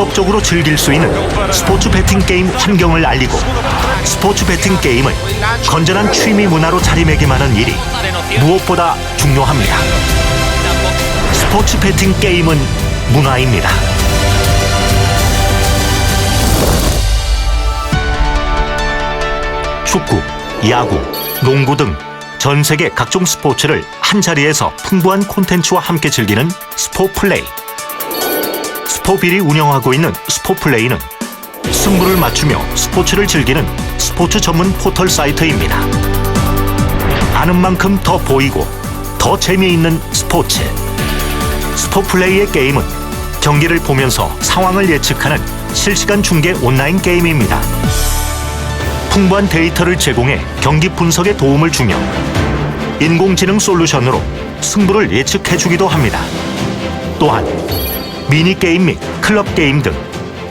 본격적으로 즐길 수 있는 스포츠 베팅 게임 환경을 알리고 스포츠 베팅 게임을 건전한 취미 문화로 자리매김하는 일이 무엇보다 중요합니다. 스포츠 베팅 게임은 문화입니다. 축구, 야구, 농구 등 전 세계 각종 스포츠를 한 자리에서 풍부한 콘텐츠와 함께 즐기는 스포플레이. 스포빌이 운영하고 있는 스포플레이는 승부를 맞추며 스포츠를 즐기는 스포츠 전문 포털 사이트입니다. 아는 만큼 더 보이고 더 재미있는 스포츠. 스포플레이의 게임은 경기를 보면서 상황을 예측하는 실시간 중계 온라인 게임입니다. 풍부한 데이터를 제공해 경기 분석에 도움을 주며 인공지능 솔루션으로 승부를 예측해 주기도 합니다. 또한 미니 게임 및 클럽 게임 등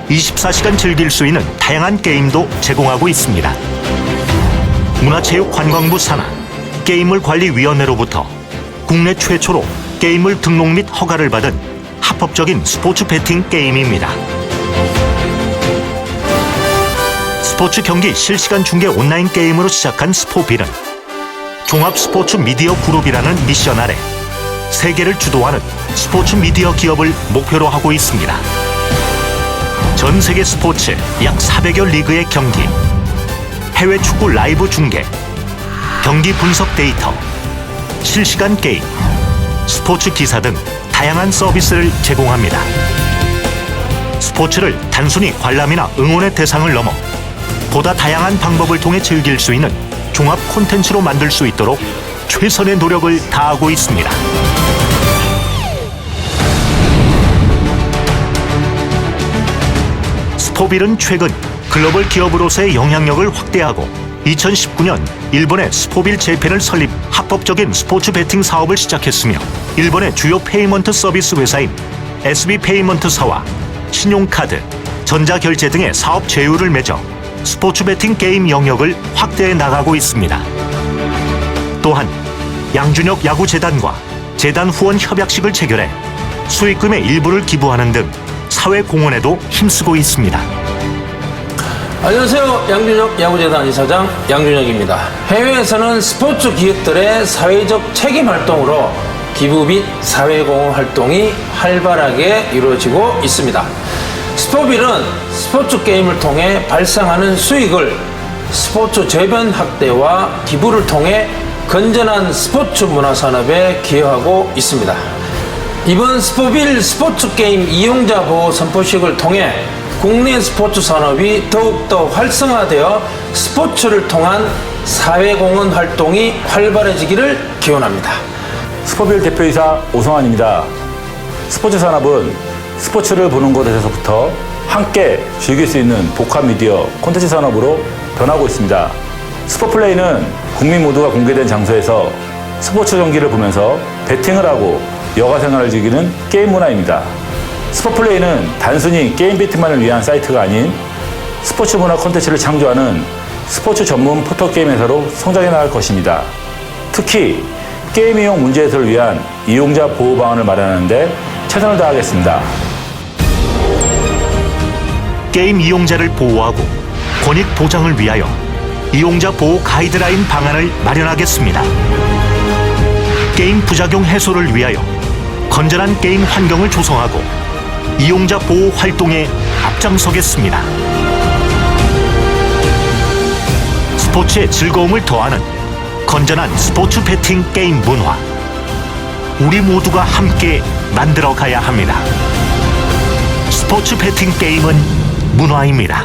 24시간 즐길 수 있는 다양한 게임도 제공하고 있습니다. 문화체육관광부 산하 게임물관리위원회로부터 국내 최초로 게임물 등록 및 허가를 받은 합법적인 스포츠 베팅 게임입니다. 스포츠 경기 실시간 중계 온라인 게임으로 시작한 스포빌은 종합 스포츠 미디어 그룹이라는 미션 아래 세계를 주도하는 스포츠 미디어 기업을 목표로 하고 있습니다. 전 세계 스포츠 약 400여 리그의 경기, 해외 축구 라이브 중계, 경기 분석 데이터, 실시간 게임, 스포츠 기사 등 다양한 서비스를 제공합니다. 스포츠를 단순히 관람이나 응원의 대상을 넘어 보다 다양한 방법을 통해 즐길 수 있는 종합 콘텐츠로 만들 수 있도록 최선의 노력을 다하고 있습니다. 스포빌은 최근 글로벌 기업으로서의 영향력을 확대하고 2019년 일본의 스포빌 재팬을 설립 합법적인 스포츠 베팅 사업을 시작했으며 일본의 주요 페이먼트 서비스 회사인 SB 페이먼트사와 신용카드, 전자결제 등의 사업 제휴를 맺어 스포츠 베팅 게임 영역을 확대해 나가고 있습니다. 또한 양준혁 야구재단과 재단 후원 협약식을 체결해 수익금의 일부를 기부하는 등 사회 공헌에도 힘쓰고 있습니다. 안녕하세요. 양준혁 야구재단 이사장 양준혁입니다. 해외에서는 스포츠 기업들의 사회적 책임 활동으로 기부 및 사회공헌 활동이 활발하게 이루어지고 있습니다. 스포빌은 스포츠 게임을 통해 발생하는 수익을 스포츠 재변 확대와 기부를 통해 건전한 스포츠 문화 산업에 기여하고 있습니다. 이번 스포빌 스포츠 게임 이용자 보호 선포식을 통해 국내 스포츠 산업이 더욱더 활성화되어 스포츠를 통한 사회공헌 활동이 활발해지기를 기원합니다. 스포빌 대표이사 오성환입니다. 스포츠 산업은 스포츠를 보는 것에서부터 함께 즐길 수 있는 복합 미디어 콘텐츠 산업으로 변하고 있습니다. 스포플레이는 국민 모두가 공개된 장소에서 스포츠 경기를 보면서 베팅을 하고 여가 생활을 즐기는 게임 문화입니다. 스포플레이는 단순히 게임 베팅만을 위한 사이트가 아닌 스포츠 문화 콘텐츠를 창조하는 스포츠 전문 포털 게임 회사로 성장해 나갈 것입니다. 특히 게임 이용 문제 해소를 위한 이용자 보호 방안을 마련하는데 최선을 다하겠습니다. 게임 이용자를 보호하고 권익 보장을 위하여 이용자 보호 가이드라인 방안을 마련하겠습니다. 게임 부작용 해소를 위하여 건전한 게임 환경을 조성하고 이용자 보호 활동에 앞장서겠습니다. 스포츠의 즐거움을 더하는 건전한 스포츠 베팅 게임 문화. 우리 모두가 함께 만들어 가야 합니다. 스포츠 베팅 게임은 문화입니다.